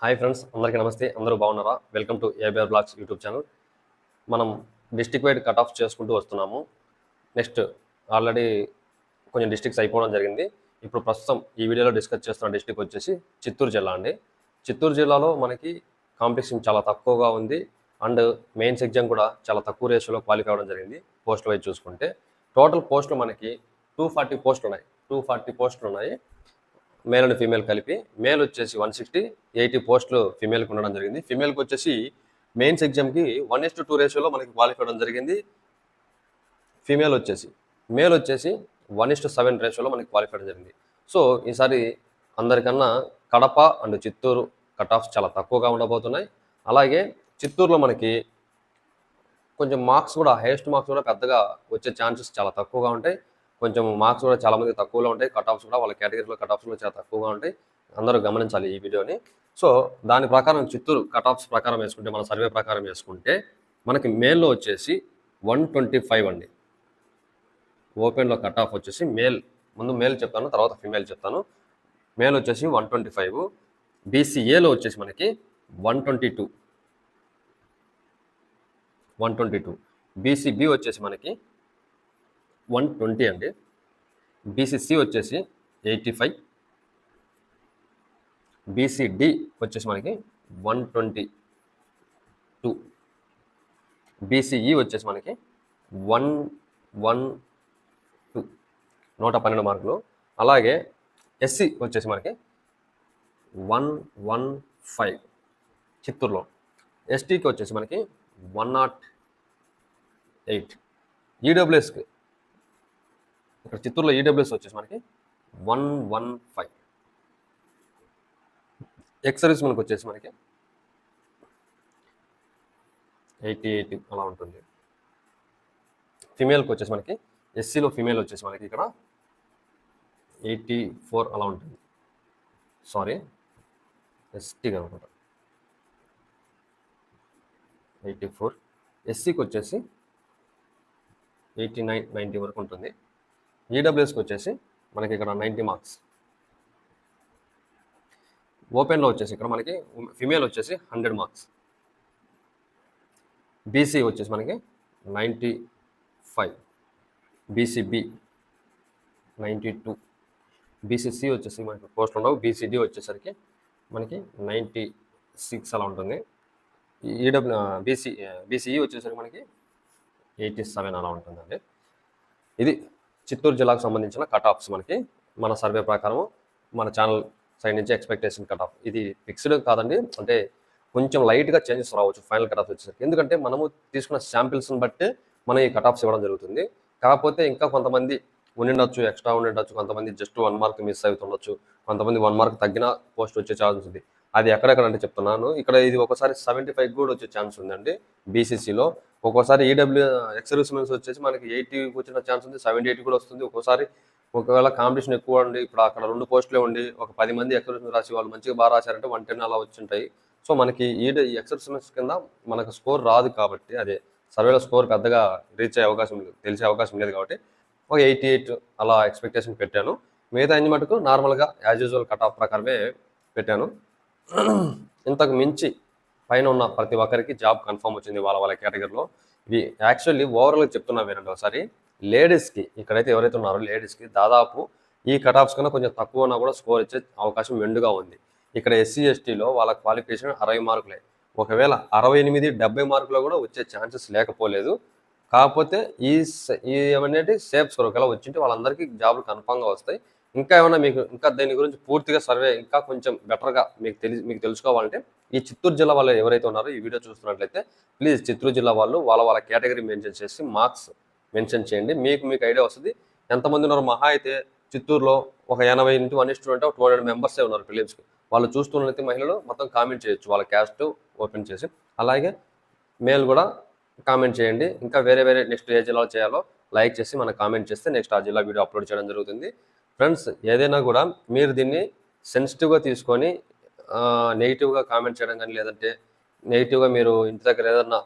Hi friends అందరికీ నమస్తే. అందరూ బాగున్నారా? Welcome to ABR blogs YouTube channel. మనం డిస్టిక్ వైడ్ కట్ ఆఫ్ చేసుకుంటూ వస్తున్నాము. నెక్స్ట్ ఆల్రెడీ కొంచెం డిస్టిక్స్ అయిపోవడం జరిగింది. ఇప్పుడు ప్రస్తుతం ఈ వీడియోలో డిస్కస్ చేస్తున్న డిస్టిక్ వచ్చేసి చిత్తూరు జిల్లా అండి. చిత్తూరు జిల్లాలో మనకి కాంపిటీషన్ చాలా తక్కువగా ఉంది. అండ్ మెయిన్స్ ఎగ్జామ్ కూడా చాలా తక్కువ రేషియోలో క్వాలిఫై అవ్వడం జరిగింది పోస్ట్ వైజ్ చూసుకుంటే. టోటల్ పోస్టులు మనకి టూ ఫార్టీ పోస్టులు ఉన్నాయి. టూ ఫార్టీ పోస్టులు ఉన్నాయి. మేల్ అండ్ ఫీమేల్ కలిపి మేల్ వచ్చేసి వన్ సిక్స్టీ ఎయిటీ పోస్టులు ఫీమేల్కి ఉండడం జరిగింది. ఫీమేల్కి వచ్చేసి మెయిన్స్ ఎగ్జామ్కి వన్ ఇస్ టు టూ రేషియోలో మనకి క్వాలిఫై అవ్వడం జరిగింది. ఫీమేల్ వచ్చేసి మేల్ వచ్చేసి వన్ ఇస్ టు సెవెన్ రేషియోలో మనకి క్వాలిఫై అవ్వడం జరిగింది. సో ఈసారి అందరికన్నా Kadapa and Chittoor cut offs చాలా తక్కువగా ఉండబోతున్నాయి. అలాగే చిత్తూరులో మనకి కొంచెం మార్క్స్ కూడా హైయెస్ట్ మార్క్స్ కూడా పెద్దగా వచ్చే ఛాన్సెస్ చాలా తక్కువగా ఉంటాయి. కొంచెం మార్క్స్ కూడా చాలా మంది తక్కువలో ఉంటాయి. కట్ ఆఫ్స్ కూడా వాళ్ళ కేటగిరీలో కట్ ఆఫ్స్ కూడా చాలా తక్కువగా ఉంటాయి. అందరూ గమనించాలి ఈ వీడియోని. సో దాని ప్రకారం చిత్తూరు కట్ ఆఫ్స్ ప్రకారం వేసుకుంటే మన సర్వే ప్రకారం వేసుకుంటే మనకి మేల్లో వచ్చేసి వన్ ట్వంటీ ఫైవ్ అండి. ఓపెన్లో కట్ ఆఫ్ వచ్చేసి మేల్. ముందు మేల్ చెప్తాను తర్వాత ఫిమేల్ చెప్తాను. మేల్ వచ్చేసి వన్ ట్వంటీ ఫైవ్ బీసీఏలో వచ్చేసి మనకి one twenty two one twenty two BCB వచ్చేసి మనకి వన్ ట్వంటీ అండి. బీసీసీ వచ్చేసి ఎయిటీ ఫైవ్. బీసీడి వచ్చేసి మనకి వన్ ట్వంటీ టూ. బీసీఈ వచ్చేసి మనకి వన్ వన్ టూ. నూట పన్నెండు మార్కులు. అలాగే ఎస్సీ వచ్చేసి మనకి వన్ వన్ ఫైవ్. చిత్తూరులో. ఎస్టీకి వచ్చేసి మనకి వన్ నాట్ ఎయిట్. ఈడబ్ల్యూఎస్కి ఇక్కడ చిత్తూరులో ఈడబ్ల్యూఎస్ వచ్చేసి మనకి వన్ వన్ ఫైవ్. ఎక్స్ మనకు వచ్చేసి మనకి ఎయిటీ ఎయిటీ అలా ఉంటుంది. ఫిమేల్కి వచ్చేసి మనకి ఎస్సీలో ఫిమేల్ వచ్చేసి మనకి ఇక్కడ ఎయిటీ ఫోర్ అలా ఉంటుంది. సారీ ఎస్టీ అనుకుంటా. Eighty four. ఎస్సీకి వచ్చేసి ఎయిటీ నైన్ నైంటీ వరకు ఉంటుంది. ఈడబ్ల్యూఎస్కి వచ్చేసి మనకి ఇక్కడ నైంటీ మార్క్స్ ఓపెన్లో వచ్చేసి ఇక్కడ మనకి ఫిమేల్ వచ్చేసి హండ్రెడ్ మార్క్స్ బీసీ వచ్చేసి మనకి ninety five BCB ninety two BCC వచ్చేసి మనకి పోస్టులు ఉండవు. బీసీడీ వచ్చేసరికి మనకి నైంటీ సిక్స్ అలా ఉంటుంది. ఈడబ్ల్యూ బీసీ బీసీఈ వచ్చేసరికి మనకి ఎయిటీ సెవెన్ అలా ఉంటుందండి. ఇది చిత్తూరు జిల్లాకు సంబంధించిన కట్ ఆఫ్స్ మనకి మన సర్వే ప్రకారం మన ఛానల్ సైడ్ నుంచి ఎక్స్పెక్టేషన్ కట్ ఆఫ్ ఇది ఫిక్స్డ్ కాదండి అంటే కొంచెం లైట్గా చేంజెస్ రావచ్చు ఫైనల్ కట్ ఆఫ్ వచ్చేసరికి. ఎందుకంటే మనము తీసుకున్న శాంపిల్స్ని బట్టి మనం ఈ కట్ ఆఫ్స్ ఇవ్వడం జరుగుతుంది. కాకపోతే ఇంకా కొంతమంది ఉండిండొచ్చు ఎక్స్ట్రా ఉండిండొచ్చు కొంతమంది జస్ట్ వన్ మార్క్ మిస్ అవుతుండొచ్చు కొంతమంది వన్ మార్క్ తగ్గిన పోస్ట్ వచ్చే ఛాన్స్ ఉంది. అది ఎక్కడెక్కడ అంటే చెప్తున్నాను. ఇక్కడ ఇది ఒకసారి సెవెంటీ ఫైవ్ కూడా వచ్చే ఛాన్స్ ఉందండి బీసీసీలో ఒక్కోసారి ఈడబ్ల్యూ ఎక్సర్వీస్మెన్స్ వచ్చేసి మనకి ఎయిటీ వచ్చిన ఛాన్స్ ఉంది సెవెంటీ ఎయిట్ కూడా వస్తుంది. ఒక్కోసారి ఒకవేళ కాంపిటీషన్ ఎక్కువ ఉండి ఇప్పుడు అక్కడ రెండు పోస్టులే ఉండి ఒక పది మంది ఎక్సర్సైజ్ రాసి వాళ్ళు మంచిగా బాగా రాశారంటే వన్ టెన్ అలా వచ్చి ఉంటాయి సో మనకి ఈ ఎక్సర్సైజ్ కింద మనకు స్కోర్ రాదు కాబట్టి అదే సర్వేలో స్కోర్ పెద్దగా రీచ్ అయ్యే అవకాశం లేదు తెలిసే అవకాశం లేదు కాబట్టి ఒక ఎయిటీ ఎయిట్ అలా ఎక్స్పెక్టేషన్ పెట్టాను. మిగతా అన్ని మటుకు నార్మల్గా యాజ్ యూజువల్ కట్ ఆఫ్ ప్రకారమే పెట్టాను. ఇంతకు మించి పైన ఉన్న ప్రతి ఒక్కరికి జాబ్ కన్ఫర్మ్ వచ్చింది వాళ్ళ వాళ్ళ కేటగిరీలో. ఇవి యాక్చువల్లీ ఓవరాల్గా చెప్తున్నా వినండి ఒకసారి. లేడీస్కి ఇక్కడైతే ఎవరైతే ఉన్నారో లేడీస్కి దాదాపు ఈ కట్ ఆఫ్స్ కన్నా కొంచెం తక్కువ ఉన్నా కూడా స్కోర్ ఇచ్చే అవకాశం మెండుగా ఉంది. ఇక్కడ ఎస్సీ ఎస్టీలో వాళ్ళ క్వాలిఫికేషన్ అరవై మార్కులే ఒకవేళ అరవై ఎనిమిది డెబ్బై మార్కులో కూడా వచ్చే ఛాన్సెస్ లేకపోలేదు. కాకపోతే ఈ ఈ ఏమనేది సేఫ్ స్కోర్ ఒకవేళ వచ్చింటే వాళ్ళందరికీ జాబ్లు కన్ఫామ్గా వస్తాయి. ఇంకా ఏమైనా మీకు ఇంకా దీని గురించి పూర్తిగా సర్వే ఇంకా కొంచెం బెటర్గా మీకు తెలి మీకు తెలుసుకోవాలంటే ఈ చిత్తూరు జిల్లా వాళ్ళు ఎవరైతే ఉన్నారో ఈ వీడియో చూస్తున్నట్లయితే ప్లీజ్ చిత్తూరు జిల్లా వాళ్ళు వాళ్ళ వాళ్ళ కేటగిరీ మెన్షన్ చేసి మార్క్స్ మెన్షన్ చేయండి. మీకు మీకు ఐడియా వస్తుంది. ఎంతమంది ఉన్నారు? మహా అయితే చిత్తూరులో ఒక ఎనభై ఇంటూ వన్ స్టూడెంట్ అంటే టూ హండ్రెడ్ మెంబర్సే ఉన్నారు ఫిలిమ్స్కి. వాళ్ళు చూస్తున్నట్లయితే మహిళలు మొత్తం కామెంట్ చేయొచ్చు. వాళ్ళ క్యాస్ట్ ఓపెన్ చేసి. అలాగే మేల్ కూడా కామెంట్ చేయండి. ఇంకా వేరే వేరే నెక్స్ట్ ఏ జిల్లాలో చేయాలో లైక్ చేసి మనం కామెంట్ చేస్తే నెక్స్ట్ ఆ జిల్లా వీడియో అప్లోడ్ చేయడం జరుగుతుంది. ఫ్రెండ్స్ ఏదైనా కూడా మీరు దీన్ని సెన్సిటివ్గా తీసుకొని నెగిటివ్గా కామెంట్ చేయడం కానీ లేదంటే నెగిటివ్గా మీరు ఇంటి దగ్గర ఏదన్నా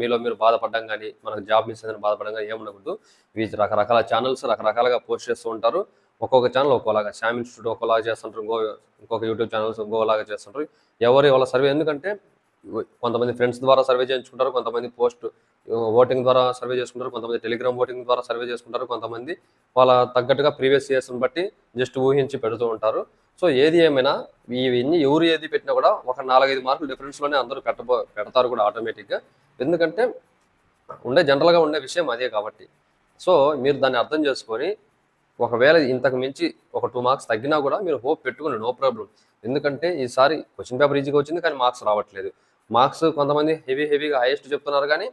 మీలో మీరు బాధపడడం కానీ మనకు జాబ్ మిస్ అయిన బాధపడడం కానీ ఏముండకూడదు. వీటి రకరకాల ఛానల్స్ రకరకాలుగా పోస్ట్ చేస్తూ ఉంటారు. ఒక్కొక్క ఛానల్ ఒక్కోలాగా శామ్ ఇన్స్టిట్యూట్ ఒకలాగా చేస్తుంటారు. ఇంకో ఇంకొక యూట్యూబ్ ఛానల్స్ ఇంకోలాగా చేస్తుంటారు. ఎవరు వాళ్ళ సర్వే ఎందుకంటే కొంతమంది ఫ్రెండ్స్ ద్వారా సర్వే చేయించుకుంటారు. కొంతమంది పోస్ట్ ఓటింగ్ ద్వారా సర్వే చేసుకుంటారు కొంతమంది టెలిగ్రామ్ ఓటింగ్ ద్వారా సర్వే చేసుకుంటారు కొంతమంది వాళ్ళ తగ్గట్టుగా ప్రీవియస్ ఇయర్స్ని బట్టి జస్ట్ ఊహించి పెడుతూ ఉంటారు. సో ఏది ఏమైనా ఇవన్నీ ఎవరు ఏది పెట్టినా కూడా ఒక నాలుగైదు మార్కులు డిఫరెన్స్లోనే అందరూ పెట్టబో పెడతారు కూడా ఆటోమేటిక్గా ఎందుకంటే ఉండే జనరల్గా ఉండే విషయం అదే కాబట్టి. సో మీరు దాన్ని అర్థం చేసుకొని ఒకవేళ ఇంతకు మించి ఒక టూ మార్క్స్ తగ్గినా కూడా మీరు హోప్ పెట్టుకుని నో ప్రాబ్లం ఎందుకంటే ఈసారి క్వశ్చన్ పేపర్ ఈజీగా వచ్చింది కానీ మార్క్స్ రావట్లేదు. మార్క్స్ కొంతమంది హెవీ హెవీగా హైయెస్ట్ చెప్తున్నారు కానీ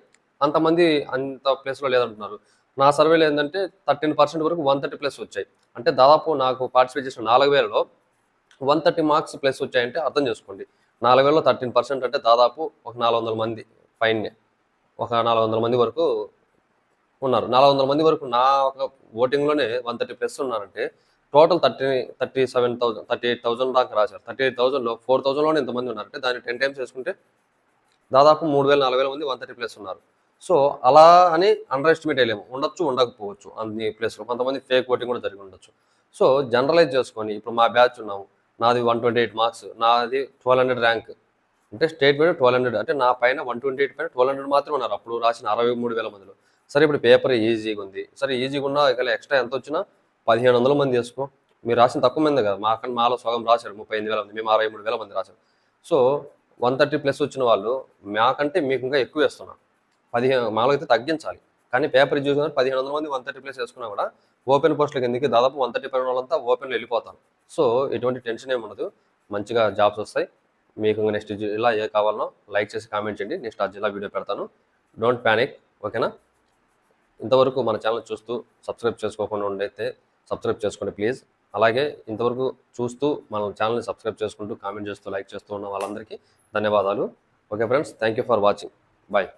అంతమంది అంత ప్లేస్లో లేదంటున్నారు. నా సర్వేలో ఏంటంటే థర్టీన్ పర్సెంట్ వరకు వన్ థర్టీ ప్లస్ వచ్చాయి. అంటే దాదాపు నాకు పార్టిసిపేట్ చేసిన నాలుగు వేలలో వన్ థర్టీ మార్క్స్ ప్లస్ వచ్చాయంటే అర్థం చేసుకోండి. నాలుగు వేలలో థర్టీన్ పర్సెంట్ అంటే దాదాపు ఒక నాలుగు వందల మంది పైనే ఒక నాలుగు వందల మంది వరకు ఉన్నారు. నాలుగు వందల మంది వరకు నా ఒక ఓటింగ్లోనే వన్ థర్టీ ప్లస్ ఉన్నారంటే total thirty thirty seven thousand thirty eight thousand దాకా రాశారు. థర్టీ ఎయిట్ థౌసండ్లో ఫోర్ థౌసండ్లోనే ఎంతమంది ఉన్నారంటే దాన్ని టెన్ టైమ్స్ వేసుకుంటే దాదాపు మూడు వేల నాలుగు వేల మంది వన్ థర్టీ ప్లస్ ఉన్నారు. సో అలా అని అండర్ ఎస్టిమేట్ అయ్యలేము. ఉండొచ్చు ఉండకపోవచ్చు. అన్ని ప్లేస్లో కొంతమంది ఫేక్ ఓటింగ్ కూడా జరిగి ఉండొచ్చు. సో జనరలైజ్ చేసుకొని ఇప్పుడు మా బ్యాచ్ ఉన్నాము. నాది వన్ ట్వంటీ ఎయిట్ మార్క్స్ నాది ట్వెల్వ్ హండ్రెడ్ ర్యాంక్ అంటే స్టేట్ మీద ట్వెల్వ్ హండ్రెడ్ అంటే నా పైన వన్ ట్వంటీ ఎయిట్ పైన ట్వెల్వ్ హండ్రెడ్ మాత్రమే ఉన్నారు. అప్పుడు రాసిన అరవై మూడు వేల మందిలో. సరే ఇప్పుడు పేపర్ ఈజీగా ఉంది సరే ఈజీగా ఉన్నా ఇక ఎక్స్ట్రా ఎంత వచ్చినా పదిహేను వందల మంది చేసుకో. మీరు రాసిన తక్కువ మంది కదా. మాకన్నా మాలో సగం రాశారు ముప్పై ఎనిమిది వేల మంది. మేము అరవై మూడు వేల మంది రాశారు సో వన్ థర్టీ ప్లస్ వచ్చిన వాళ్ళు మాకంటే మీకు ఇంకా ఎక్కువ వేస్తున్నారు పదిహేను మామూలుగా అయితే తగ్గించాలి. కానీ పేపర్ చూసిన పదిహేను వందల మంది వన్ థర్టీ ప్లేస్ వేసుకున్నా కూడా ఓపెన్ పోస్టులకు ఎందుకు? దాదాపు వన్ థర్టీ పైన వాళ్ళంతా ఓపెన్లో వెళ్ళిపోతాను సో ఎటువంటి టెన్షన్ ఏమి ఉండదు. మంచిగా జాబ్స్ వస్తాయి. మీకు నెక్స్ట్ జిల్లా ఏ కావాలనో లైక్ చేసి కామెంట్ చేయండి. నెక్స్ట్ ఆ జిల్లా వీడియో పెడతాను. డోంట్ ప్యానిక్ ఓకేనా? ఇంతవరకు మన ఛానల్ చూస్తూ సబ్స్క్రైబ్ చేసుకోకుండా ఉండైతే సబ్స్క్రైబ్ చేసుకోండి ప్లీజ్. అలాగే ఇంతవరకు చూస్తూ మన ఛానల్ని సబ్స్క్రైబ్ చేసుకుంటూ కామెంట్ చేస్తూ లైక్ చేస్తూ ఉన్న వాళ్ళందరికీ ధన్యవాదాలు. Okay friends thank you for watching. Bye.